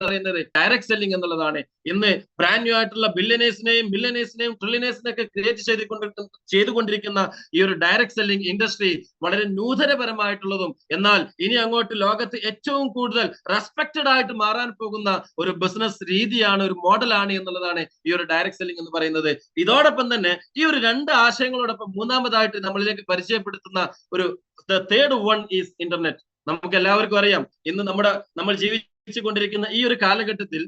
പറയുന്നത് direct selling എന്നുള്ളതാണ്. ഇന്ന് ബ്രാൻഡ് ന്യൂ ആയിട്ടുള്ള ബില്യനേഴ്സിനെയും മില്യനേഴ്സിനെയും ട്രില്യനേഴ്സിനെയൊക്കെ ക്രിയേറ്റ് ചെയ്തുകൊണ്ടിരിക്കുന്ന ചെയ്തുകൊണ്ടിരിക്കുന്ന ഈ ഒരു ഡയറക്ട് സെല്ലിംഗ് ഇൻഡസ്ട്രി വളരെ നൂതനപരമായിട്ടുള്ളതും എന്നാൽ ഇനി അങ്ങോട്ട് ലോകത്ത് ഏറ്റവും കൂടുതൽ റെസ്പെക്റ്റഡ് ആയിട്ട് മാറാൻ പോകുന്ന ഒരു ബിസിനസ് രീതിയാണ് ഒരു മോഡലാണ് എന്നുള്ളതാണ് ഈ ഒരു ഡയറക്ട് സെല്ലിംഗ് എന്ന് പറയുന്നത്. ഇതോടൊപ്പം തന്നെ ഈ ഒരു രണ്ട് ആശയങ്ങളോടൊപ്പം മൂന്നാമതായിട്ട് നമ്മളിലേക്ക് പരിചയപ്പെടുത്തുന്ന ഒരു തേർഡ് വൺ ഈസ് ഇന്റർനെറ്റ് നമുക്ക് എല്ലാവർക്കും അറിയാം. ഇന്ന് നമ്മുടെ നമ്മൾ ജീവിച്ചു കൊണ്ടിരിക്കുന്ന ഈ ഒരു കാലഘട്ടത്തിൽ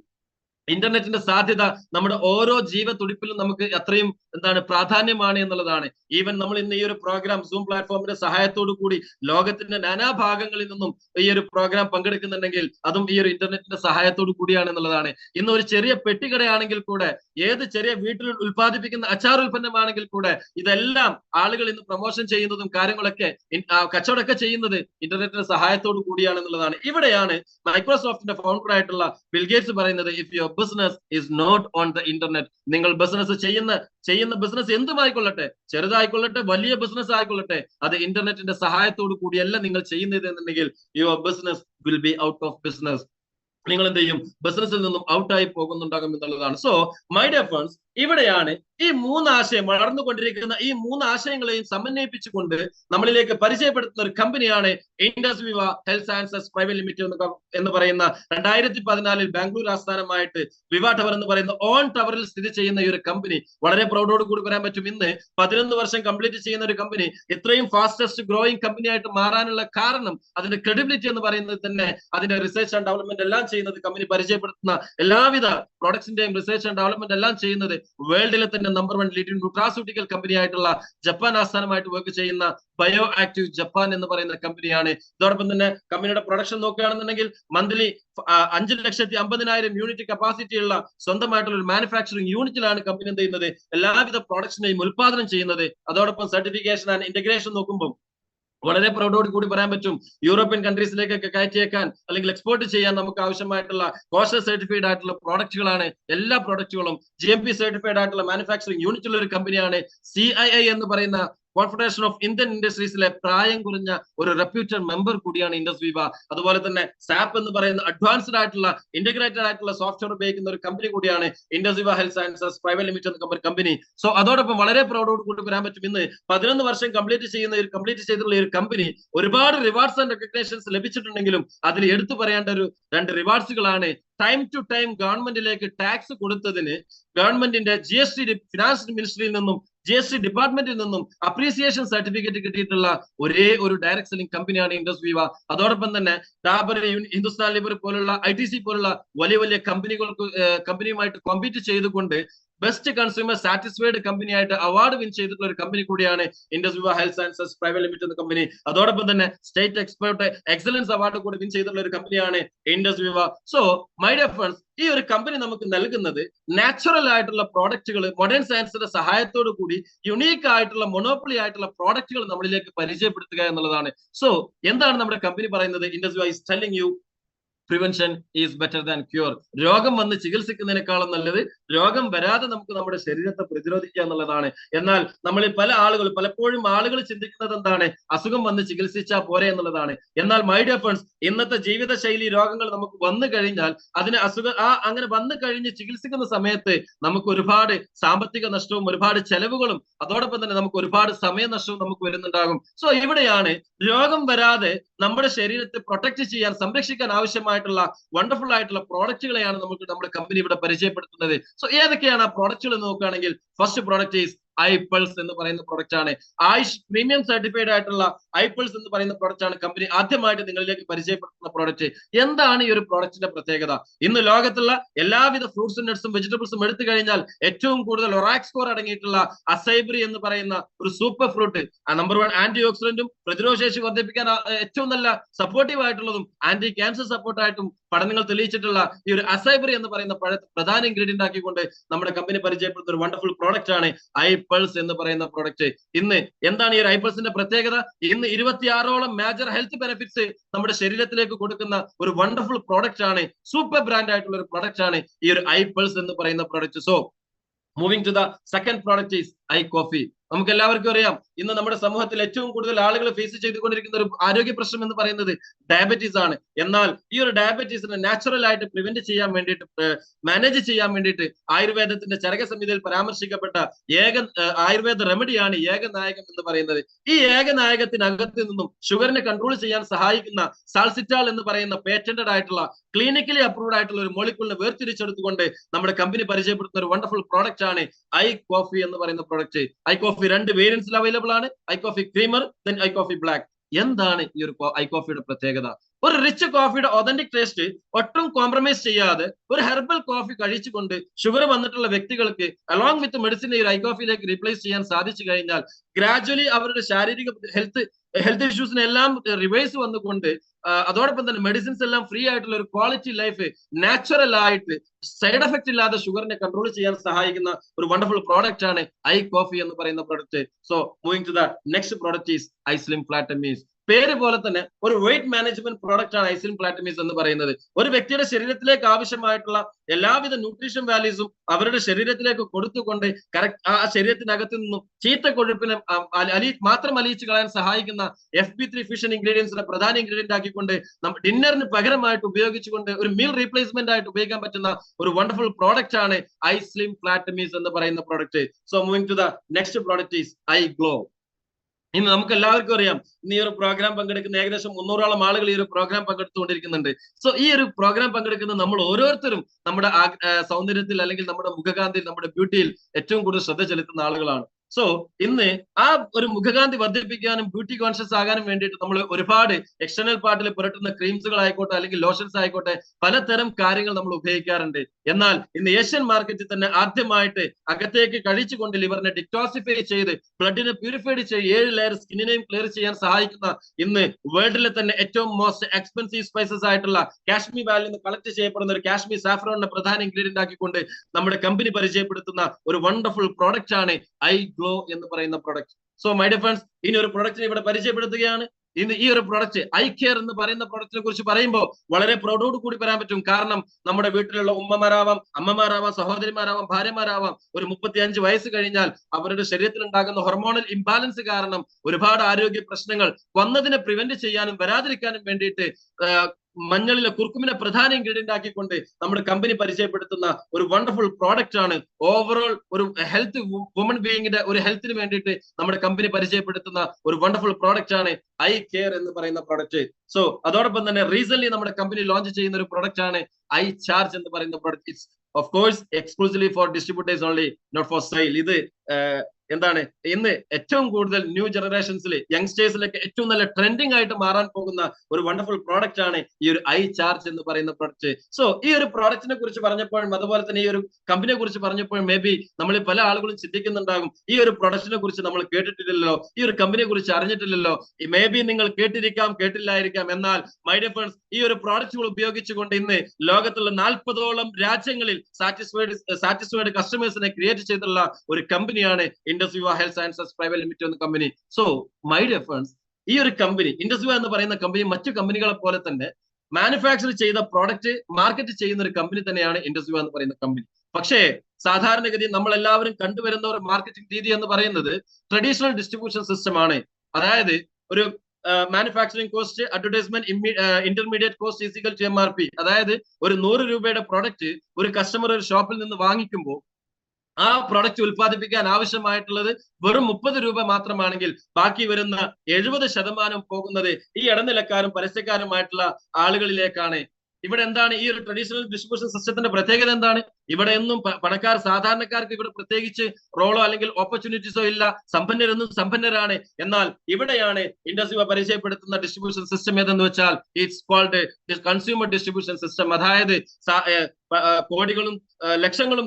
ഇന്റർനെറ്റിന്റെ സാധ്യത നമ്മുടെ ഓരോ ജീവ തുടിപ്പിലും നമുക്ക് അത്രയും എന്താണ് പ്രാധാന്യമാണ് എന്നുള്ളതാണ്. ഈവൻ നമ്മൾ ഇന്ന് ഈ ഒരു പ്രോഗ്രാം സൂം പ്ലാറ്റ്ഫോമിന്റെ സഹായത്തോടു കൂടി ലോകത്തിന്റെ നാനാ ഭാഗങ്ങളിൽ നിന്നും ഈ ഒരു പ്രോഗ്രാം പങ്കെടുക്കുന്നുണ്ടെങ്കിൽ അതും ഈ ഒരു ഇന്റർനെറ്റിന്റെ സഹായത്തോടു കൂടിയാണ് എന്നുള്ളതാണ്. ഇന്ന് ഒരു ചെറിയ പെട്ടിക്കടയാണെങ്കിൽ കൂടെ ഏത് ചെറിയ വീട്ടിൽ ഉത്പാദിപ്പിക്കുന്ന അച്ചാർ ഉൽപ്പന്നമാണെങ്കിൽ കൂടെ ഇതെല്ലാം ആളുകൾ ഇന്ന് പ്രൊമോഷൻ ചെയ്യുന്നതും കാര്യങ്ങളൊക്കെ കച്ചവടമൊക്കെ ചെയ്യുന്നത് ഇന്റർനെറ്റിന്റെ സഹായത്തോടു കൂടിയാണ് എന്നുള്ളതാണ്. ഇവിടെയാണ് മൈക്രോസോഫ്റ്റിന്റെ ഫൗണ്ടർ ആയിട്ടുള്ള ബിൽഗേറ്റ്സ് പറയുന്നത് if your business is not on the internet നിങ്ങൾ ബിസിനസ് ചെയ്യുന്ന ചെയ്യുന്ന ബിസിനസ് എന്തുമായിക്കൊള്ളട്ടെ? ചെറുതായിക്കൊള്ളട്ടെ വലിയ ബിസിനസ് ആയിക്കൊള്ളട്ടെ. അത് ഇന്റർനെറ്റിന്റെ സഹായത്തോടു കൂടിയല്ല നിങ്ങൾ ചെയ്യുന്നത് എന്നുണ്ടെങ്കിൽ your business will be out of business നിങ്ങൾ എന്ത് ചെയ്യും? ബിസിനസ്സിൽ നിന്നും ഔട്ടായി പോകുന്നുണ്ടാകും എന്നുള്ളതാണ്. സോ മൈ ഡിയർ ഫ്രണ്ട്സ് ഇവിടെയാണ് ഈ മൂന്ന് ആശയം വളർന്നുകൊണ്ടിരിക്കുന്ന ഈ മൂന്ന് ആശയങ്ങളെയും സമന്വയിപ്പിച്ചുകൊണ്ട് നമ്മളിലേക്ക് പരിചയപ്പെടുത്തുന്ന ഒരു കമ്പനിയാണ് Indus Viva health sciences private limited എന്ന് പറയുന്ന രണ്ടായിരത്തി പതിനാലിൽ ബാംഗ്ലൂർ ആസ്ഥാനമായിട്ട് വിവ ടവർ എന്ന് പറയുന്ന ഓൺ ടവറിൽ സ്ഥിതി ചെയ്യുന്ന ഈ ഒരു കമ്പനി വളരെ പ്രൗഡോട് കൂടി പറയാൻ പറ്റും. ഇന്ന് പതിനൊന്ന് വർഷം കംപ്ലീറ്റ് ചെയ്യുന്ന ഒരു കമ്പനി ഇത്രയും ഫാസ്റ്റസ്റ്റ് ഗ്രോയിങ് കമ്പനിയായിട്ട് മാറാനുള്ള കാരണം അതിന്റെ ക്രെഡിബിലിറ്റി എന്ന് പറയുന്നത് തന്നെ അതിന്റെ റിസർച്ച് ആൻഡ് ഡെവലപ്മെന്റ് എല്ലാം ചെയ്യുന്നത് കമ്പനി പരിചയപ്പെടുത്തുന്ന എല്ലാവിധ പ്രോഡക്ട്സിന്റെയും റിസർച്ച് ആൻഡ് ഡെവലപ്മെന്റ് എല്ലാം ചെയ്യുന്നത് വേൾഡിലെ തന്നെ number one leading nutraceutical company ആയിട്ടുള്ള ജപ്പാൻ ആസ്ഥാനമായിട്ട് വർക്ക് ചെയ്യുന്ന ബയോ ആക്റ്റീവ് ജപ്പാൻ എന്ന് പറയുന്ന കമ്പനിയാണ് ഇതോടൊപ്പം തന്നെ കമ്പനിയുടെ പ്രൊഡക്ഷൻ നോക്കുകയാണെന്നുണ്ടെങ്കിൽ മന്ത്ലി അഞ്ച് ലക്ഷത്തി അമ്പതിനായിരം യൂണിറ്റ് കപ്പാസിറ്റി ഉള്ള സ്വന്തമായിട്ടുള്ള ഒരു മാനുഫാക്ചറിംഗ് യൂണിറ്റിലാണ് കമ്പനി എന്ത് ചെയ്യുന്നത്? എല്ലാവിധ പ്രൊഡക്ഷനെയും ഉൽപാദനം ചെയ്യുന്നത്. അതോടൊപ്പം സർട്ടിഫിക്കേഷൻ ആൻഡ് ഇന്റഗ്രേഷൻ നോക്കുമ്പോൾ വളരെ പ്രൗഡോട് കൂടി പറയാൻ പറ്റും. യൂറോപ്യൻ കൺട്രീസിലേക്കൊക്കെ കയറ്റിയേക്കാൻ അല്ലെങ്കിൽ എക്സ്പോർട്ട് ചെയ്യാൻ നമുക്ക് ആവശ്യമായിട്ടുള്ള കോഷ സർട്ടിഫൈഡ് ആയിട്ടുള്ള പ്രോഡക്റ്റുകളാണ് എല്ലാ പ്രോഡക്റ്റുകളും ജി എം പി സർട്ടിഫൈഡ് ആയിട്ടുള്ള മാനുഫാക്ചറിംഗ് യൂണിറ്റുള്ള ഒരു കമ്പനിയാണ് സി ഐ ഐ എന്ന് പറയുന്ന കോൺഫെഡറേഷൻ ഓഫ് ഇന്ത്യൻ ഇൻഡസ്ട്രീസിലെ പ്രായം കുറഞ്ഞ ഒരു റെപ്യൂട്ടഡ് മെമ്പർ കൂടിയാണ് ഇൻഡസ് വിവ അതുപോലെ തന്നെ സാപ്പ് എന്ന് പറയുന്ന അഡ്വാൻസ്ഡ് ആയിട്ടുള്ള ഇന്റഗ്രേറ്റഡ് ആയിട്ടുള്ള സോഫ്റ്റ്വെയർ ഉപയോഗിക്കുന്ന ഒരു കമ്പനി കൂടിയാണ് Indus Viva health sciences private limited എന്ന കമ്പനി സോ അതോടൊപ്പം വളരെ പ്രൗഡോട് കൂടി പറയാൻ പറ്റും. ഇന്ന് പതിനൊന്ന് വർഷം കംപ്ലീറ്റ് ചെയ്യുന്ന ഒരു കംപ്ലീറ്റ് ചെയ്തിട്ടുള്ള ഒരു കമ്പനി ഒരുപാട് റിവാർഡ്സ് ആൻഡ് റെക്കഗ്നേഷൻസ് ലഭിച്ചിട്ടുണ്ടെങ്കിലും അതിൽ എടുത്തു പറയേണ്ട ഒരു രണ്ട് റിവാർഡ്സുകളാണ് ടൈം ടു ടൈം ഗവൺമെന്റിലേക്ക് ടാക്സ് കൊടുത്തതിന് ഗവൺമെന്റിന്റെ ജി എസ് ടി ഫിനാൻസ് മിനിസ്ട്രിയിൽ നിന്നും ജി എസ് ടി ഡിപ്പാർട്ട്മെന്റിൽ നിന്നും അപ്രീസിയേഷൻ സർട്ടിഫിക്കറ്റ് കിട്ടിയിട്ടുള്ള ഒരേ ഒരു ഡയറക്ട് സെല്ലിംഗ് കമ്പനിയാണ് ഇൻഡസ് വിവ അതോടൊപ്പം തന്നെ ഡാബർ ഹിന്ദുസ്ഥാൻ ലിബർ പോലുള്ള ഐ ടി സി പോലുള്ള വലിയ വലിയ കമ്പനികൾക്ക് കമ്പനിയുമായിട്ട് കോമ്പീറ്റ് ചെയ്തുകൊണ്ട് ബെസ്റ്റ് കൺസ്യൂമർ സാറ്റിസ്ഫൈഡ് കമ്പനി ആയിട്ട് അവാർഡ് വിൻ ചെയ്തിട്ടുള്ള ഒരു കമ്പനി കൂടിയാണ് Indus Viva health sciences private limited എന്ന കമ്പനി അതോടൊപ്പം തന്നെ സ്റ്റേറ്റ് എക്സ്പേർട്ട് എക്സലൻസ് അവാർഡ് കൂടി വിൻ ചെയ്തിട്ടുള്ള ഒരു കമ്പനിയാണ് ഇൻഡസ് വിവ സോ മൈ ഡിയർ ഫ്രണ്ട്സ് ഈ ഒരു കമ്പനി നമുക്ക് നൽകുന്നത് നാച്ചുറൽ ആയിട്ടുള്ള പ്രോഡക്റ്റുകൾ മോഡേൺ സയൻസിന്റെ സഹായത്തോടു കൂടി യുണീക്ക് ആയിട്ടുള്ള മൊണോപ്പൊളി ആയിട്ടുള്ള പ്രോഡക്റ്റുകൾ നമ്മളിലേക്ക് പരിചയപ്പെടുത്തുക എന്നുള്ളതാണ്. സോ എന്താണ് നമ്മുടെ കമ്പനി പറയുന്നത്? Indus Viva is telling you prevention is better than cure രോഗം വന്ന് ചികിത്സിക്കുന്നതിനേക്കാളും നല്ലത് രോഗം വരാതെ നമുക്ക് നമ്മുടെ ശരീരത്തെ പ്രതിരോധിക്കുക എന്നുള്ളതാണ്. എന്നാൽ നമ്മളിൽ പല ആളുകൾ പലപ്പോഴും ആളുകൾ ചിന്തിക്കുന്നത് എന്താണ്? അസുഖം വന്ന് ചികിത്സിച്ചാൽ പോരെ എന്നുള്ളതാണ്. എന്നാൽ മൈ ഡിയർ ഫ്രണ്ട്സ് ഇന്നത്തെ ജീവിതശൈലി രോഗങ്ങൾ നമുക്ക് വന്നു കഴിഞ്ഞാൽ അതിന് അസുഖം ആ അങ്ങനെ വന്നു കഴിഞ്ഞ് ചികിത്സിക്കുന്ന സമയത്ത് നമുക്ക് ഒരുപാട് സാമ്പത്തിക നഷ്ടവും ഒരുപാട് ചെലവുകളും അതോടൊപ്പം തന്നെ നമുക്ക് ഒരുപാട് സമയനഷ്ടവും നമുക്ക് വരുന്നുണ്ടാകും. സോ ഇവിടെയാണ് രോഗം വരാതെ നമ്മുടെ ശരീരത്തെ പ്രൊട്ടക്ട് ചെയ്യാൻ സംരക്ഷിക്കാൻ ആവശ്യമായിട്ടുള്ള വണ്ടർഫുൾ ആയിട്ടുള്ള പ്രോഡക്റ്റുകളെയാണ് നമുക്ക് നമ്മുടെ കമ്പനി ഇവിടെ പരിചയപ്പെടുത്തുന്നത്. സോ ഏതൊക്കെയാണ് ആ പ്രോഡക്റ്റുകൾ നോക്കുകയാണെങ്കിൽ ഫസ്റ്റ് പ്രോഡക്റ്റ് ഈസ് ഐപ്പിൾസ് എന്ന് പറയുന്ന പ്രൊഡക്റ്റ് ആണ്. ആയുഷ് പ്രീമിയം സർട്ടിഫൈഡ് ആയിട്ടുള്ള ഐപ്പിൾസ് എന്ന് പറയുന്ന പ്രൊഡക്റ്റ് ആണ് കമ്പനി ആദ്യമായിട്ട് നിങ്ങളിലേക്ക് പരിചയപ്പെടുത്തുന്ന പ്രോഡക്റ്റ് എന്താണ് ഈ ഒരു പ്രോഡക്റ്റിന്റെ പ്രത്യേകത? ഇന്ന് ലോകത്തുള്ള എല്ലാവിധ ഫ്രൂട്ട്സും നട്ട്സും വെജിറ്റബിൾസും എടുത്തു കഴിഞ്ഞാൽ ഏറ്റവും കൂടുതൽ ഒറാക് സ്കോർ അടങ്ങിയിട്ടുള്ള അസൈബ്രി എന്ന് പറയുന്ന ഒരു super fruit number one anti ഓക്സിഡന്റും പ്രതിരോധശേഷി വർദ്ധിപ്പിക്കാൻ ഏറ്റവും നല്ല സപ്പോർട്ടീവ് ആയിട്ടുള്ളതും ആന്റി ക്യാൻസർ സപ്പോർട്ടായിട്ടും പഠനങ്ങൾ തെളിയിച്ചിട്ടുള്ള ഈ ഒരു അസൈബറി എന്ന് പറയുന്ന പഴ പ്രധാന ഇൻഗ്രീഡിയന്റ് ആക്കിക്കൊണ്ട് നമ്മുടെ കമ്പനി പരിചയപ്പെടുത്തുന്ന ഒരു വണ്ടർഫുൾ പ്രോഡക്റ്റ് ആണ് ഐപ്പൾസ് എന്ന് പറയുന്ന പ്രോഡക്റ്റ് ഇന്ന് എന്താണ് ഈ ഒരു ഐപ്പൾസിന്റെ പ്രത്യേകത? ഇന്ന് ഇരുപത്തിയാറോളം മേജർ ഹെൽത്ത് ബെനിഫിറ്റ്സ് നമ്മുടെ ശരീരത്തിലേക്ക് കൊടുക്കുന്ന ഒരു വണ്ടർഫുൾ പ്രോഡക്റ്റ് ആണ് സൂപ്പർ ബ്രാൻഡ് ആയിട്ടുള്ള ഒരു പ്രോഡക്റ്റ് ആണ് ഈ ഒരു ഐപ്പൾസ് എന്ന് പറയുന്ന product so moving to the second product is iCoffee. നമുക്ക് എല്ലാവർക്കും അറിയാം ഇന്ന് നമ്മുടെ സമൂഹത്തിൽ ഏറ്റവും കൂടുതൽ ആളുകൾ ഫേസ് ചെയ്തുകൊണ്ടിരിക്കുന്ന ഒരു ആരോഗ്യ പ്രശ്നം എന്ന് പറയുന്നത് ഡയബറ്റീസ് ആണ്. എന്നാൽ ഈ ഒരു ഡയബറ്റീസിനെ നാച്ചുറൽ ആയിട്ട് പ്രിവെന്റ് ചെയ്യാൻ വേണ്ടിയിട്ട് മാനേജ് ചെയ്യാൻ വേണ്ടിയിട്ട് ആയുർവേദത്തിന്റെ ചരക സംഹിതയിൽ പരാമർശിക്കപ്പെട്ട ഏക ആയുർവേദ റെമഡിയാണ് ഏകനായകം എന്ന് പറയുന്നത്. ഈ ഏകനായകത്തിനകത്ത് നിന്നും ഷുഗറിനെ കൺട്രോൾ ചെയ്യാൻ സഹായിക്കുന്ന സാൾസിറ്റാൾ എന്ന് പറയുന്ന പേറ്റന്റഡ് ആയിട്ടുള്ള ക്ലിനിക്കലി അപ്രൂവ്ഡ് ആയിട്ടുള്ള ഒരു മോളിക്കൂളിനെ വേർതിരിച്ചെടുത്തുകൊണ്ട് നമ്മുടെ കമ്പനി പരിചയപ്പെടുത്തുന്ന ഒരു വണ്ടർഫുൾ പ്രോഡക്റ്റ് ആണ് ഐ കോഫി എന്ന് പറയുന്ന പ്രോഡക്റ്റ് ഐ കോഫി രണ്ട് വേരിയൻസിൽ അവൈലബിൾ ആണ്. I coffee creamer then I coffee black എന്താണ് ഈ ഒരു ഐ കോഫിയുടെ പ്രത്യേകത? ഒരു റിച്ച് കോഫിയുടെ ഒതന്റിക് ടേസ്റ്റ് ഒട്ടും കോംപ്രമൈസ് ചെയ്യാതെ ഒരു ഹെർബൽ കോഫി കഴിച്ചുകൊണ്ട് ഷുഗർ വന്നിട്ടുള്ള വ്യക്തികൾക്ക് അലോങ് വിത്ത് മെഡിസിൻ ഈ ഐ കോഫിയിലേക്ക് റീപ്ലേസ് ചെയ്യാൻ സാധിച്ചു കഴിഞ്ഞാൽ ഗ്രാജുവലി അവരുടെ ശാരീരിക ഹെൽത്ത് ഹെൽത്ത് ഇഷ്യൂസിനെല്ലാം റിവേഴ്സ് വന്നുകൊണ്ട് അതോടൊപ്പം തന്നെ മെഡിസിൻസ് എല്ലാം ഫ്രീ ആയിട്ടുള്ള ഒരു ക്വാളിറ്റി ലൈഫ് നാച്ചുറൽ ആയിട്ട് സൈഡ് എഫക്ട് ഇല്ലാതെ ഷുഗറിനെ കൺട്രോൾ ചെയ്യാൻ സഹായിക്കുന്ന ഒരു വണ്ടർഫുൾ പ്രോഡക്റ്റ് ആണ് ഐ കോഫി എന്ന് പറയുന്ന product so moving to the next product is iSlim ഫ്ലാറ്റമീസ് പേര് പോലെ തന്നെ ഒരു വെയിറ്റ് മാനേജ്മെന്റ് പ്രോഡക്റ്റ് ആണ് ഐസിൻ പ്ലാറ്റമീസ് എന്ന് പറയുന്നത്. ഒരു വ്യക്തിയുടെ ശരീരത്തിലേക്ക് ആവശ്യമായിട്ടുള്ള എല്ലാവിധ ന്യൂട്രീഷൻ വാല്യൂസും അവരുടെ ശരീരത്തിലേക്ക് കൊടുത്തുകൊണ്ട് കറക്റ്റ് ആ ശരീരത്തിനകത്ത് നിന്നും ചീത്ത കൊഴുപ്പിനെ അലി- മാത്രം അലിയിച്ച് കളയാൻ സഹായിക്കുന്ന എഫ് ബി ത്രീ ഫിഷൻ ഇൻഗ്രീഡിയൻസിനെ പ്രധാന ഇൻഗ്രീഡിയന്റ് ആക്കിക്കൊണ്ട് നമ്മൾ ഡിന്നറിന് പകരമായിട്ട് ഉപയോഗിച്ചുകൊണ്ട് ഒരു മീൽ റീപ്ലേസ്മെന്റ് ആയിട്ട് ഉപയോഗിക്കാൻ പറ്റുന്ന ഒരു വണ്ടർഫുൾ പ്രോഡക്റ്റ് ആണ് ഐസ്ലിം പ്ലാറ്റമീസ് എന്ന് പറയുന്ന product so moving to the next product is iGlow ഇന്ന് നമുക്ക് എല്ലാവർക്കും അറിയാം ഇന്ന് ഈ ഒരു പ്രോഗ്രാം പങ്കെടുക്കുന്ന ഏകദേശം മുന്നൂറോളം ആളുകൾ ഈ ഒരു പ്രോഗ്രാം പങ്കെടുത്തുകൊണ്ടിരിക്കുന്നുണ്ട്. സോ ഈ ഒരു പ്രോഗ്രാം പങ്കെടുക്കുന്ന നമ്മൾ ഓരോരുത്തരും നമ്മുടെ സൗന്ദര്യത്തിൽ അല്ലെങ്കിൽ നമ്മുടെ മുഖകാന്തിയിൽ നമ്മുടെ ബ്യൂട്ടിയിൽ ഏറ്റവും കൂടുതൽ ശ്രദ്ധ ചെലുത്തുന്ന ആളുകളാണ്. സോ ഇന്ന് ആ ഒരു മുഖകാന്തി വർദ്ധിപ്പിക്കാനും ബ്യൂട്ടി കോൺഷ്യസ് ആകാനും വേണ്ടിയിട്ട് നമ്മൾ ഒരുപാട് എക്സ്റ്റേണൽ പാർട്ടിൽ പുരട്ടുന്ന ക്രീംസുകൾ ആയിക്കോട്ടെ അല്ലെങ്കിൽ ലോഷൻസ് ആയിക്കോട്ടെ പലതരം കാര്യങ്ങൾ നമ്മൾ ഉപയോഗിക്കാറുണ്ട്. എന്നാൽ ഇന്ന് ഏഷ്യൻ മാർക്കറ്റിൽ തന്നെ ആദ്യമായിട്ട് അകത്തേക്ക് കഴിച്ചുകൊണ്ട് ലിവറിനെ ഡിറ്റോസിഫൈ ചെയ്ത് ബ്ലഡിനെ പ്യൂരിഫൈഡ് ചെയ്ത് ഏഴ് ലെയർ സ്കിന്നിനെയും ക്ലിയർ ചെയ്യാൻ സഹായിക്കുന്ന ഇന്ന് വേൾഡിലെ തന്നെ ഏറ്റവും മോസ്റ്റ് എക്സ്പെൻസീവ് സ്പൈസസ് ആയിട്ടുള്ള കാശ്മീർ വാലിൽ നിന്ന് കളക്ട് ചെയ്യപ്പെടുന്ന ഒരു കാശ്മീർ സാഫ്രോണിന്റെ പ്രധാന ഇൻഗ്രീഡിയന്റ് ആക്കിക്കൊണ്ട് നമ്മുടെ കമ്പനി പരിചയപ്പെടുത്തുന്ന ഒരു വണ്ടർഫുൾ പ്രോഡക്റ്റ് ആണ് ഐ ഗ്ലോ എന്ന് പറയുന്ന പ്രൊഡക്റ്റ് സോ മൈ ഫ്രണ്ട്സ് ഇനി ഒരു പ്രൊഡക്റ്റിനെ ഇവിടെ പരിചയപ്പെടുത്തുകയാണ്. ഇന്ന് ഈ ഒരു പ്രൊഡക്റ്റ് ഐ കെയർ എന്ന് പറയുന്ന പ്രൊഡക്റ്റിനെ കുറിച്ച് പറയുമ്പോൾ വളരെ പ്രൗഡോട് കൂടി പറയാൻ പറ്റും. കാരണം നമ്മുടെ വീട്ടിലുള്ള ഉമ്മമാരാവാം അമ്മമാരാവാം സഹോദരിമാരാവാം ഭാര്യമാരാവാം ഒരു മുപ്പത്തി അഞ്ച് വയസ്സ് കഴിഞ്ഞാൽ അവരുടെ ശരീരത്തിൽ ഉണ്ടാകുന്ന ഹോർമോണൽ ഇംബാലൻസ് കാരണം ഒരുപാട് ആരോഗ്യ പ്രശ്നങ്ങൾ വന്നതിനെ പ്രിവെന്റ് ചെയ്യാനും വരാതിരിക്കാനും വേണ്ടിയിട്ട് മഞ്ഞളിലെ കുർക്കുമിനെ പ്രധാന ഇൻഗ്രീഡിയന്റ് ആക്കിക്കൊണ്ട് നമ്മുടെ കമ്പനി പരിചയപ്പെടുത്തുന്ന ഒരു വണ്ടർഫുൾ പ്രോഡക്റ്റ് ആണ് ഓവറോൾ ഒരു ഹെൽത്ത് വുമൺ ബീയിങ്ങിന്റെ ഒരു ഹെൽത്തിന് വേണ്ടിയിട്ട് നമ്മുടെ കമ്പനി പരിചയപ്പെടുത്തുന്ന ഒരു വണ്ടർഫുൾ പ്രോഡക്റ്റ് ആണ് ഐ കെയർ എന്ന് പറയുന്ന പ്രോഡക്റ്റ് സോ അതോടൊപ്പം തന്നെ റീസെന്റ് നമ്മുടെ കമ്പനി ലോഞ്ച് ചെയ്യുന്ന ഒരു പ്രോഡക്റ്റ് ആണ് ഐ ചാർജ് എന്ന് പറയുന്ന product it's of course exclusively for distributors only not for sale ഇത് എന്താണ്? ഇന്ന് ഏറ്റവും കൂടുതൽ ന്യൂ ജനറേഷൻസിൽ യങ്സ്റ്റേഴ്സിലേക്ക് ഏറ്റവും നല്ല ട്രെൻഡിങ് ആയിട്ട് മാറാൻ പോകുന്ന ഒരു വണ്ടർഫുൾ പ്രോഡക്റ്റ് ആണ് ഈ ഒരു ഐ ചാർജ് എന്ന് പറയുന്ന പ്രോഡക്റ്റ് സോ ഈ ഒരു പ്രോഡക്റ്റിനെ കുറിച്ച് പറഞ്ഞപ്പോഴും അതുപോലെ തന്നെ ഈ ഒരു കമ്പനിയെ കുറിച്ച് പറഞ്ഞപ്പോഴും മേ ബി നമ്മൾ പല ആളുകളും ചിന്തിക്കുന്നുണ്ടാകും ഈ ഒരു പ്രൊഡക്റ്റിനെ കുറിച്ച് നമ്മൾ കേട്ടിട്ടില്ലല്ലോ ഈ ഒരു കമ്പനിയെ കുറിച്ച് അറിഞ്ഞിട്ടില്ലല്ലോ മേ ബി നിങ്ങൾ കേട്ടിരിക്കാം കേട്ടില്ലായിരിക്കാം. എന്നാൽ മൈ ഫ്രണ്ട്സ് ഈ ഒരു പ്രോഡക്റ്റുകൾ ഉപയോഗിച്ചുകൊണ്ട് ഇന്ന് ലോകത്തുള്ള നാൽപ്പതോളം രാജ്യങ്ങളിൽ സാറ്റിസ്ഫൈഡ് സാറ്റിസ്ഫൈഡ് കസ്റ്റമേഴ്സിനെ ക്രിയേറ്റ് ചെയ്തിട്ടുള്ള ഒരു കമ്പനിയാണ് Indus Viva health sciences private limited എന്ന കമ്പനി സോ മൈ ഡിഫറൻസ് ഈ ഒരു കമ്പനി ഇൻഡസ് യുവ എന്ന് പറയുന്ന കമ്പനി മറ്റു കമ്പനികളെ പോലെ തന്നെ മാനുഫാക്ചർ ചെയ്ത പ്രോഡക്റ്റ് മാർക്കറ്റ് ചെയ്യുന്ന ഒരു കമ്പനി തന്നെയാണ് ഇൻഡസ് യുവ എന്ന് പറയുന്ന കമ്പനി പക്ഷേ സാധാരണഗതി നമ്മൾ എല്ലാവരും കണ്ടുവരുന്ന ഒരു മാർക്കറ്റിംഗ് രീതി എന്ന് പറയുന്നത് ട്രഡീഷണൽ ഡിസ്ട്രിബ്യൂഷൻ സിസ്റ്റം ആണ്. അതായത് ഒരു manufacturing cost advertisement intermediate cost is equal to M R P അതായത് ഒരു നൂറ് രൂപയുടെ പ്രോഡക്റ്റ് ഒരു കസ്റ്റമർ ഒരു ഷോപ്പിൽ നിന്ന് വാങ്ങിക്കുമ്പോൾ ആ പ്രൊഡക്റ്റ് ഉൽപ്പാദിപ്പിക്കാൻ ആവശ്യമായിട്ടുള്ളത് വെറും മുപ്പത് രൂപ മാത്രമാണെങ്കിൽ ബാക്കി വരുന്ന എഴുപത് ശതമാനം പോകുന്നത് ഈ ഇടനിലക്കാരും പരസ്യക്കാരുമായിട്ടുള്ള ആളുകളിലേക്കാണ്. ഇവിടെ എന്താണ് ഈ ഒരു ട്രഡീഷണൽ ഡിസ്ട്രിബ്യൂഷൻ സിസ്റ്റത്തിന്റെ പ്രത്യേകത എന്താണ്? ഇവിടെ എന്നും പണക്കാർ സാധാരണക്കാർക്ക് ഇവിടെ പ്രത്യേകിച്ച് റോളോ അല്ലെങ്കിൽ ഓപ്പർച്യൂണിറ്റീസോ ഇല്ല. സമ്പന്നരൊന്നും സമ്പന്നരാണ്. എന്നാൽ ഇവിടെയാണ് ഇൻഡസ്ട്രി പരിചയപ്പെടുത്തുന്ന ഡിസ്ട്രിബ്യൂഷൻ സിസ്റ്റം ഏതെന്ന് വെച്ചാൽ it's called consumer distribution system അതായത് കോടികളും ലക്ഷങ്ങളും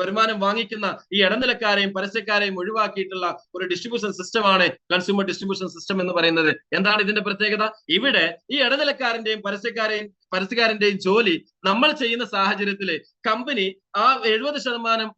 വരുമാനം വാങ്ങിക്കുന്ന ഈ ഇടനിലക്കാരെയും പരസ്യക്കാരെയും ഒഴിവാക്കിയിട്ടുള്ള ഒരു ഡിസ്ട്രിബ്യൂഷൻ സിസ്റ്റമാണ് കൺസ്യൂമർ ഡിസ്ട്രിബ്യൂഷൻ സിസ്റ്റം എന്ന് പറയുന്നത്. എന്താണ് ഇതിന്റെ പ്രത്യേകത? ഇവിടെ ഈ ഇടനിലക്കാരന്റെയും പരസ്യക്കാരെയും പരസ്യക്കാരന്റെയും ജോലി നമ്മൾ ചെയ്യുന്ന സാഹചര്യത്തിൽ കമ്പനി ആ എഴുപത് ശതമാനം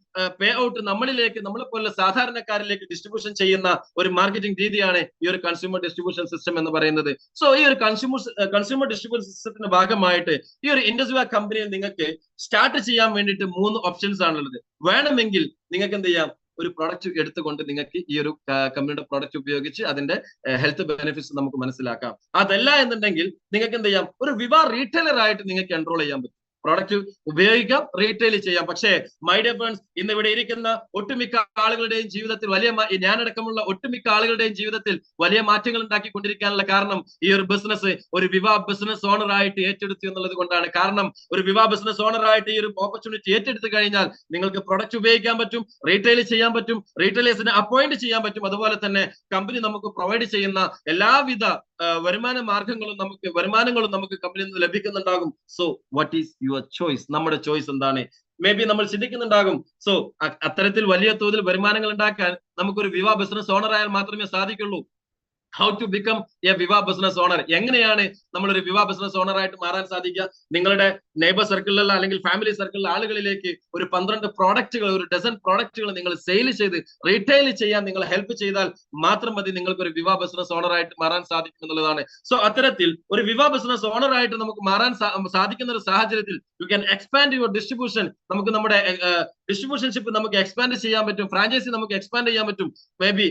പേ ഔട്ട് നമ്മളിലേക്ക് നമ്മളെ പോലുള്ള സാധാരണക്കാരിലേക്ക് ഡിസ്ട്രിബ്യൂഷൻ ചെയ്യുന്ന ഒരു മാർക്കറ്റിംഗ് രീതിയാണ് ഈ ഒരു കൺസ്യൂമർ ഡിസ്ട്രിബ്യൂഷൻ സിസ്റ്റം എന്ന് പറയുന്നത്. സോ ഈ ഒരു കൺസ്യൂമർ കൺസ്യൂമർ ഡിസ്ട്രിബ്യൂഷൻ സിസ്റ്റത്തിന്റെ ഭാഗമായിട്ട് ഈ ഒരു ഇൻഡസ്ട്രി കമ്പനിയിൽ നിങ്ങൾക്ക് സ്റ്റാർട്ട് ചെയ്യാൻ വേണ്ടിയിട്ട് മൂന്ന് ഓപ്ഷൻസ് ആണുള്ളത്. വേണമെങ്കിൽ നിങ്ങൾക്ക് എന്ത് ചെയ്യാം? ഒരു പ്രൊഡക്റ്റ് എടുത്തുകൊണ്ട് നിങ്ങൾക്ക് ഈ ഒരു കമ്പനിയുടെ പ്രൊഡക്റ്റ് ഉപയോഗിച്ച് അതിന്റെ ഹെൽത്ത് ബെനിഫിറ്റ്സ് നമുക്ക് മനസ്സിലാക്കാം. അതല്ല എന്നുണ്ടെങ്കിൽ നിങ്ങൾക്ക് എന്ത് ചെയ്യാം? ഒരു വിവാ റീറ്റെയിലർ ആയിട്ട് നിങ്ങൾക്ക് എൻറോൾ ചെയ്യാൻ പറ്റും. പ്രോഡക്റ്റ് ഉപയോഗിക്കാം റീറ്റെയിൽ ചെയ്യാം. പക്ഷേ മൈ ഡിയർ ഫ്രണ്ട്സ് ഇന്ന് ഇവിടെ ഇരിക്കുന്ന ഒട്ടുമിക്ക ആളുകളുടെയും ജീവിതത്തിൽ വലിയ ഞാനടക്കമുള്ള ഒട്ടുമിക്ക ആളുകളുടെയും ജീവിതത്തിൽ വലിയ മാറ്റങ്ങൾ ഉണ്ടാക്കിക്കൊണ്ടിരിക്കാനുള്ള കാരണം ഈ ഒരു ബിസിനസ് ഒരു വിവാ ബിസിനസ് ഓണർ ആയിട്ട് ഏറ്റെടുത്തു എന്നുള്ളത് കൊണ്ടാണ്. കാരണം ഒരു വിവാ ബിസിനസ് ഓണർ ആയിട്ട് ഈ ഒരു ഓപ്പർച്യൂണിറ്റി ഏറ്റെടുത്തു കഴിഞ്ഞാൽ നിങ്ങൾക്ക് പ്രൊഡക്റ്റ് ഉപയോഗിക്കാൻ പറ്റും റീറ്റെയിൽ ചെയ്യാൻ പറ്റും റീറ്റെയിലേഴ്സിനെ അപ്പോയിന്റ് ചെയ്യാൻ പറ്റും. അതുപോലെ തന്നെ കമ്പനി നമുക്ക് പ്രൊവൈഡ് ചെയ്യുന്ന എല്ലാവിധ വരുമാന മാർഗങ്ങളും നമുക്ക് വരുമാനങ്ങളും നമുക്ക് കമ്പനിയിൽ നിന്ന് ലഭിക്കുന്നുണ്ടാകും. So what is your choice നമ്മുടെ ചോയ്സ് എന്താണ്? മേ ബി നമ്മൾ ചിന്തിക്കുന്നുണ്ടാകും. സോ അത്തരത്തിൽ വലിയ തോതിൽ വരുമാനങ്ങൾ ഉണ്ടാക്കാൻ നമുക്കൊരു വിവാ ബിസിനസ് ഓണർ ആയാൽ മാത്രമേ സാധിക്കുള്ളൂ. How to become a Viva business owner എങ്ങനെയാണ് നമ്മൾ ഒരു വിവാ ബിസിനസ് ഓണർ ആയിട്ട് മാറാൻ സാധിക്കുക? നിങ്ങളുടെ നെയ്ബർ സർക്കിളിലുള്ള അല്ലെങ്കിൽ ഫാമിലി സർക്കിളിലെ ആളുകളിലേക്ക് ഒരു പന്ത്രണ്ട് പ്രോഡക്റ്റുകൾ ഒരു ഡസൻ പ്രോഡക്റ്റുകൾ നിങ്ങൾ സെയിൽ ചെയ്ത് റീറ്റെയിൽ ചെയ്യാൻ നിങ്ങൾ ഹെൽപ്പ് ചെയ്താൽ മാത്രം മതി നിങ്ങൾക്ക് ഒരു വിവാ ബിസിനസ് ഓണർ ആയിട്ട് മാറാൻ സാധിക്കും എന്നുള്ളതാണ്. സോ അത്തരത്തിൽ ഒരു വിവാ ബിസിനസ് ഓണർ ആയിട്ട് നമുക്ക് മാറാൻ സാധിക്കുന്ന ഒരു സാഹചര്യത്തിൽ you can expand your distribution നമുക്ക് നമ്മുടെ ഡിസ്ട്രിബ്യൂഷൻഷിപ്പ് നമുക്ക് എക്സ്പാൻഡ് ചെയ്യാൻ പറ്റും. ഫ്രാഞ്ചൈസി നമുക്ക് എക്സ്പാൻഡ് ചെയ്യാൻ പറ്റും. മേ ബി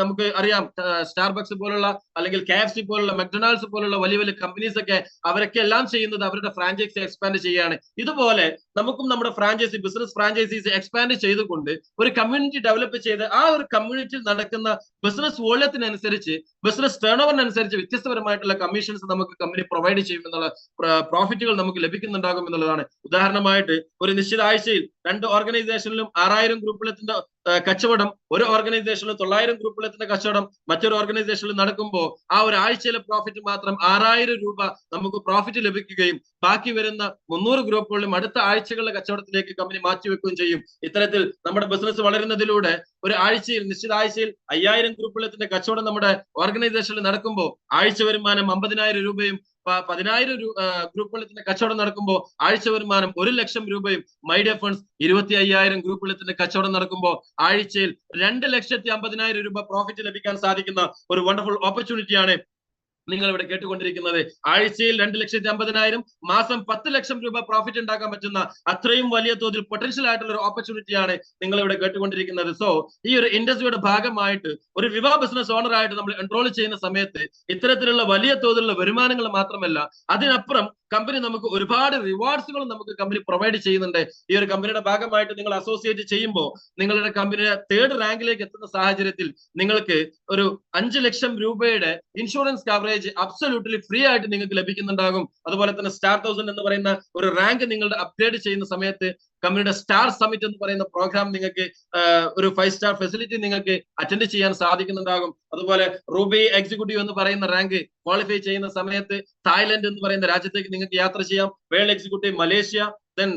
നമുക്ക് അറിയാം സ്റ്റാർബക്സ് പോലുള്ള അല്ലെങ്കിൽ കെ എഫ് സി പോലുള്ള മെക്ഡൊണാൾഡ്സ് പോലുള്ള വലിയ വലിയ കമ്പനീസ് ഒക്കെ അവരൊക്കെ എല്ലാം ചെയ്യുന്നത് അവരുടെ ഫ്രാഞ്ചൈസി എക്സ്പാൻഡ് ചെയ്യുകയാണ്. ഇതുപോലെ നമുക്കും നമ്മുടെ ഫ്രാഞ്ചൈസി ബിസിനസ് ഫ്രാഞ്ചൈസീസ് എക്സ്പാൻഡ് ചെയ്തുകൊണ്ട് ഒരു കമ്മ്യൂണിറ്റി ഡെവലപ്പ് ചെയ്ത് ആ ഒരു കമ്മ്യൂണിറ്റിയിൽ നടക്കുന്ന ബിസിനസ് വോള്യത്തിനനുസരിച്ച് ബിസിനസ് ടേൺ ഓവറിനനുസരിച്ച് വ്യത്യസ്തപരമായിട്ടുള്ള കമ്മീഷൻസ് നമുക്ക് കമ്പനി പ്രൊവൈഡ് ചെയ്യുമെന്നുള്ള പ്രോഫിറ്റുകൾ നമുക്ക് ലഭിക്കുന്നുണ്ടാകും എന്നുള്ളതാണ്. ഉദാഹരണമായിട്ട് ഒരു നിശ്ചിത ആഴ്ചയിൽ രണ്ട് ഓർഗനൈസേഷനിലും ആറായിരം ഗ്രൂപ്പിലെത്തിന്റെ കച്ചവടം ഒരു ഓർഗനൈസേഷനിലും തൊള്ളായിരം ഗ്രൂപ്പിലെത്തുന്ന കച്ചവടം മറ്റൊരു ഓർഗനൈസേഷനിൽ നടക്കുമ്പോൾ ആ ഒരു ആഴ്ചയിലെ പ്രോഫിറ്റ് മാത്രം ആറായിരം രൂപ നമുക്ക് പ്രോഫിറ്റ് ലഭിക്കുകയും ബാക്കി വരുന്ന മുന്നൂറ് ഗ്രൂപ്പുകളിലും അടുത്ത ആഴ്ചകളിലെ കച്ചവടത്തിലേക്ക് കമ്പനി മാറ്റിവെക്കുകയും ചെയ്യും. ഇത്തരത്തിൽ നമ്മുടെ ബിസിനസ് വളരുന്നതിലൂടെ ഒരു ആഴ്ചയിൽ നിശ്ചിത ആഴ്ചയിൽ അയ്യായിരം ഗ്രൂപ്പുകളത്തിന്റെ കച്ചവടം നമ്മുടെ ഓർഗനൈസേഷനിൽ നടക്കുമ്പോൾ ആഴ്ച വരുമാനം അമ്പതിനായിരം രൂപയും പതിനായിരം ഗ്രൂപ്പ് വെള്ളത്തിന്റെ കച്ചവടം നടക്കുമ്പോൾ ആഴ്ച വരുമാനം ഒരു ലക്ഷം രൂപയും മൈഡിയ ഫണ്ട്സ് ഇരുപത്തി അയ്യായിരം ഗ്രൂപ്പ് വെള്ളത്തിന്റെ കച്ചവടം നടക്കുമ്പോൾ ആഴ്ചയിൽ രണ്ട് ലക്ഷത്തി അമ്പതിനായിരം രൂപ പ്രോഫിറ്റ് ലഭിക്കാൻ സാധിക്കുന്ന ഒരു വണ്ടർഫുൾ ഓപ്പർച്യൂണിറ്റിയാണ് നിങ്ങൾ ഇവിടെ കേട്ടുകൊണ്ടിരിക്കുന്നത് ആഴ്ചയിൽ രണ്ട് ലക്ഷത്തി അമ്പതിനായിരം മാസം പത്ത് ലക്ഷം രൂപ പ്രോഫിറ്റ് ഉണ്ടാക്കാൻ പറ്റുന്ന അത്രയും വലിയ തോതിൽ പൊട്ടൻഷ്യൽ ആയിട്ടുള്ള ഒരു ഓപ്പർച്യൂണിറ്റിയാണ് നിങ്ങൾ ഇവിടെ കേട്ടുകൊണ്ടിരിക്കുന്നത്. സോ ഈ ഒരു ഇൻഡസ്ട്രിയുടെ ഭാഗമായിട്ട് ഒരു വിവാ ബിസിനസ് ഓണർ ആയിട്ട് നമ്മൾ എൻറോൾ ചെയ്യുന്ന സമയത്ത് ഇത്തരത്തിലുള്ള വലിയ തോതിലുള്ള വരുമാനങ്ങൾ മാത്രമല്ല അതിനപ്പുറം കമ്പനി നമുക്ക് ഒരുപാട് റിവാർഡ്സുകളും നമുക്ക് കമ്പനി പ്രൊവൈഡ് ചെയ്യുന്നുണ്ട്. ഈ ഒരു കമ്പനിയുടെ ഭാഗമായിട്ട് നിങ്ങൾ അസോസിയേറ്റ് ചെയ്യുമ്പോൾ നിങ്ങളുടെ കമ്പനിയുടെ തേർഡ് റാങ്കിലേക്ക് എത്തുന്ന സാഹചര്യത്തിൽ നിങ്ങൾക്ക് ഒരു അഞ്ച് ലക്ഷം രൂപയുടെ ഇൻഷുറൻസ് കവറേജ് അബ്സല്യൂട്ട്ലി ഫ്രീ ആയിട്ട് നിങ്ങൾക്ക് ലഭിക്കുന്നുണ്ടാകും. അതുപോലെ തന്നെ സ്റ്റാർ തൗസൻഡ് എന്ന് പറയുന്ന ഒരു റാങ്ക് നിങ്ങളുടെ അപ്ഗ്രേഡ് ചെയ്യുന്ന സമയത്ത് കമ്പനിയുടെ സ്റ്റാർ സമിറ്റ് എന്ന് പറയുന്ന പ്രോഗ്രാം നിങ്ങൾക്ക് ഒരു ഫൈവ് സ്റ്റാർ ഫെസിലിറ്റി നിങ്ങൾക്ക് അറ്റൻഡ് ചെയ്യാൻ സാധിക്കുന്നുണ്ടാകും. അതുപോലെ റൂബി എക്സിക്യൂട്ടീവ് എന്ന് പറയുന്ന റാങ്ക് ക്വാളിഫൈ ചെയ്യുന്ന സമയത്ത് തായ്ലൻഡ് എന്ന് പറയുന്ന രാജ്യത്തേക്ക് നിങ്ങൾക്ക് യാത്ര ചെയ്യാം. World executive Malaysia then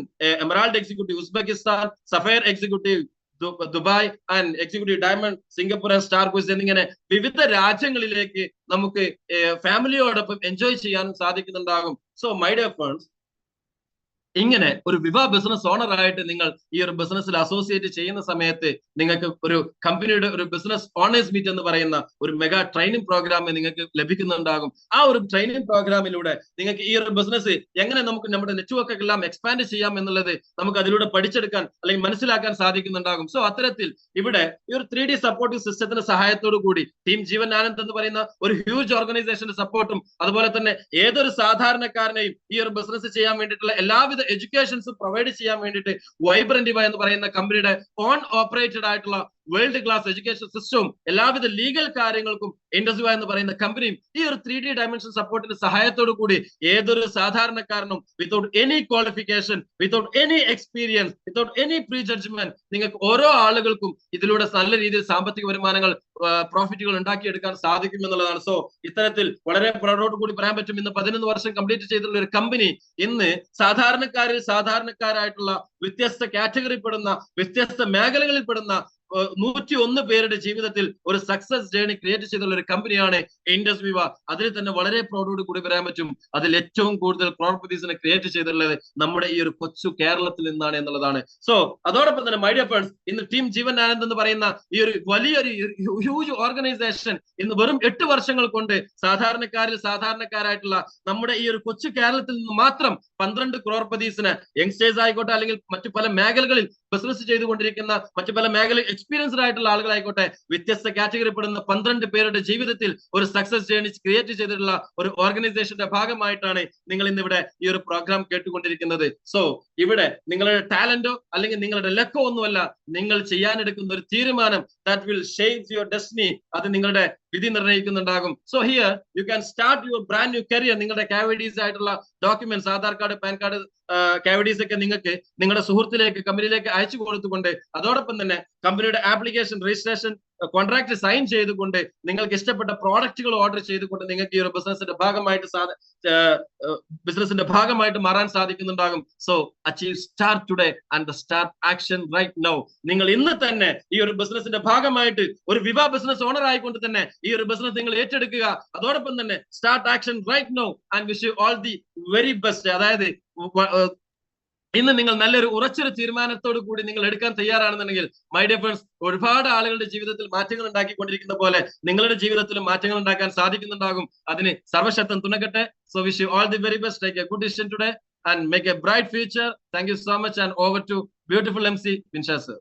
emerald executive Uzbekistan sapphire executive Dubai and executive diamond Singapore and star cruise എന്നിങ്ങനെ വിവിധ രാജ്യങ്ങളിലേക്ക് നമുക്ക് ഫാമിലിയോടൊപ്പം എൻജോയ് ചെയ്യാനും സാധിക്കുന്നുണ്ടാകും. സോ മൈ ഡിയർ ഫ്രണ്ട്സ് ഇങ്ങനെ ഒരു വിവാ ബിസിനസ് ഓണർ ആയിട്ട് നിങ്ങൾ ഈ ഒരു ബിസിനസ്സിൽ അസോസിയേറ്റ് ചെയ്യുന്ന സമയത്ത് നിങ്ങൾക്ക് ഒരു കമ്പനിയുടെ ഒരു ബിസിനസ് ഓണേഴ്സ് മീറ്റ് എന്ന് പറയുന്ന ഒരു മെഗാ ട്രെയിനിങ് പ്രോഗ്രാം നിങ്ങൾക്ക് ലഭിക്കുന്നുണ്ടാകും. ആ ഒരു ട്രെയിനിങ് പ്രോഗ്രാമിലൂടെ നിങ്ങൾക്ക് ഈ ഒരു ബിസിനസ് എങ്ങനെ നമുക്ക് നമ്മുടെ നെറ്റ്വർക്ക് എല്ലാം എക്സ്പാൻഡ് ചെയ്യാം എന്നുള്ളത് നമുക്ക് അതിലൂടെ പഠിച്ചെടുക്കാൻ അല്ലെങ്കിൽ മനസ്സിലാക്കാൻ സാധിക്കുന്നുണ്ടാകും. സോ അത്തരത്തിൽ ഇവിടെ ഈ ഒരു ത്രീ ഡി സപ്പോർട്ടിംഗ് സിസ്റ്റത്തിന്റെ സഹായത്തോടു കൂടി ടീം ജീവൻ ആനന്ദ് എന്ന് പറയുന്ന ഒരു ഹ്യൂജ് ഓർഗനൈസേഷന്റെ സപ്പോർട്ടും അതുപോലെ തന്നെ ഏതൊരു സാധാരണക്കാരനെയും ഈ ഒരു ബിസിനസ് ചെയ്യാൻ വേണ്ടിയിട്ടുള്ള എല്ലാവിധ എഡ്യൂക്കേഷൻസ് പ്രൊവൈഡ് ചെയ്യാൻ വേണ്ടിയിട്ട് വൈബ്രന്റിവ എന്ന് പറയുന്ന കമ്പനിയുടെ ഓൺ ഓപ്പറേറ്റഡ് ആയിട്ടുള്ള വേൾഡ് ക്ലാസ് എഡ്യൂക്കേഷൻ സിസ്റ്റവും എല്ലാവിധ ലീഗൽ കാര്യങ്ങൾക്കും ഇൻഡസ്വ എന്ന് പറയുന്ന കമ്പനിയും ഈ ഒരു ത്രീ ഡി ഡയമെൻഷൻ സപ്പോർട്ടിന്റെ സഹായത്തോടു കൂടി ഏതൊരു സാധാരണക്കാരനും without any qualification without any experience without any pre judgement നിങ്ങൾക്ക് ഓരോ ആളുകൾക്കും ഇതിലൂടെ നല്ല രീതിയിൽ സാമ്പത്തിക വരുമാനങ്ങൾ പ്രോഫിറ്റുകൾ ഉണ്ടാക്കിയെടുക്കാൻ സാധിക്കും എന്നുള്ളതാണ്. സോ ഇത്തരത്തിൽ വളരെ പ്രൗഡോട് കൂടി പറയാൻ പറ്റും. ഇന്ന് പതിനൊന്ന് വർഷം കംപ്ലീറ്റ് ചെയ്തിട്ടുള്ള ഒരു കമ്പനി ഇന്ന് സാധാരണക്കാരിൽ സാധാരണക്കാരായിട്ടുള്ള വ്യത്യസ്ത കാറ്റഗറി പെടുന്ന വ്യത്യസ്ത മേഖലകളിൽ പെടുന്ന നൂറ്റി ഒന്ന് പേരുടെ ജീവിതത്തിൽ ഒരു സക്സസ് ജേണി ക്രിയേറ്റ് ചെയ്തുള്ള ഒരു കമ്പനിയാണ് ഇൻഡസ് വിവ അതിൽ തന്നെ വളരെ പ്രൗഡോട് കൂടി പറയാൻ പറ്റും. അതിൽ ഏറ്റവും കൂടുതൽ പ്രോപ്പർട്ടീസിനെ ക്രിയേറ്റ് ചെയ്തിട്ടുള്ളത് നമ്മുടെ ഈ ഒരു കൊച്ചു കേരളത്തിൽ നിന്നാണ് എന്നുള്ളതാണ്. സോ അതോടൊപ്പം തന്നെ മൈഡിയ ഫ്രണ്ട്സ് ഇന്ന് ടീം ജീവൻ ആനന്ദ് എന്ന് പറയുന്ന ഈ ഒരു വലിയൊരു ഹ്യൂജ് ഓർഗനൈസേഷൻ ഇന്ന് വെറും എട്ട് വർഷങ്ങൾ കൊണ്ട് സാധാരണക്കാരിൽ സാധാരണക്കാരായിട്ടുള്ള നമ്മുടെ ഈ ഒരു കൊച്ചു കേരളത്തിൽ നിന്ന് മാത്രം പന്ത്രണ്ട് ക്രോർപതീസിന് യങ്സ്റ്റേഴ്സ് ആയിക്കോട്ടെ അല്ലെങ്കിൽ മറ്റു പല മേഖലകളിൽ ബിസിനസ് ചെയ്തുകൊണ്ടിരിക്കുന്ന മറ്റു പല മേഖല എക്സ്പീരിയൻസ്ഡ് ആയിട്ടുള്ള ആളുകളായിക്കോട്ടെ വ്യത്യസ്ത കാറ്റഗറി പെടുന്ന പന്ത്രണ്ട് പേരുടെ ജീവിതത്തിൽ ഒരു സക്സസ് ജേണി ക്രിയേറ്റ് ചെയ്തിട്ടുള്ള ഒരു ഓർഗനൈസേഷന്റെ ഭാഗമായിട്ടാണ് നിങ്ങൾ ഇന്ന് ഇവിടെ ഈ ഒരു പ്രോഗ്രാം കേട്ടുകൊണ്ടിരിക്കുന്നത്. സോ ഇവിടെ നിങ്ങളുടെ ടാലന്റോ അല്ലെങ്കിൽ നിങ്ങളുടെ ലക്കോ ഒന്നുമല്ല നിങ്ങൾ ചെയ്യാനെടുക്കുന്ന ഒരു തീരുമാനം that will shape your destiny അത് നിങ്ങളുടെ വിധി നിർണയിക്കുന്നുണ്ടാകും. So here you can start your brand new career നിങ്ങളുടെ കാവിഡീസ് ആയിട്ടുള്ള documents Aadhaar card PAN card കാവിഡീസ് ഒക്കെ നിങ്ങൾക്ക് നിങ്ങളുടെ സുഹൃത്തിലേക്ക് കമ്പനിയിലേക്ക് അയച്ചു കൊടുത്തുകൊണ്ട് അതോടൊപ്പം തന്നെ കമ്പനിയുടെ ആപ്ലിക്കേഷൻ രജിസ്ട്രേഷൻ കോൺട്രാക്ട് സൈൻ ചെയ്തുകൊണ്ട് നിങ്ങൾക്ക് ഇഷ്ടപ്പെട്ട പ്രോഡക്റ്റുകൾ ഓർഡർ ചെയ്തുകൊണ്ട് നിങ്ങൾക്ക് ഈ ഒരു ബിസിനസിന്റെ ഭാഗമായിട്ട് ബിസിനസിന്റെ ഭാഗമായിട്ട് മാറാൻ സാധിക്കുന്നുണ്ടാകും. So achieve start today and start action right now നിങ്ങൾ ഇന്ന് തന്നെ ഈ ഒരു ബിസിനസിന്റെ ഭാഗമായിട്ട് ഒരു വിവാ ബിസിനസ് ഓണർ ആയിക്കൊണ്ട് തന്നെ ഈ ഒരു ബിസിനസ് നിങ്ങൾ ഏറ്റെടുക്കുക. അതോടൊപ്പം തന്നെ start action right now and wish you all the very best അതായത് ഇന്ന് നിങ്ങൾ നല്ലൊരു ഉറച്ചൊരു തീരുമാനത്തോട് കൂടി നിങ്ങൾ എടുക്കാൻ തയ്യാറാണെന്നുണ്ടെങ്കിൽ മൈ ഡിയർ ഫ്രണ്ട്സ് ഒരുപാട് ആളുകളുടെ ജീവിതത്തിൽ മാറ്റങ്ങൾ ഉണ്ടാക്കിക്കൊണ്ടിരിക്കുന്ന പോലെ നിങ്ങളുടെ ജീവിതത്തിലും മാറ്റങ്ങൾ ഉണ്ടാക്കാൻ സാധിക്കുന്നുണ്ടാകും. അതിന് സർവശക്തം തുണക്കട്ടെ. So wish you all the very best take a good decision today and make a bright future thank you so much and over to beautiful M C Vinsha sir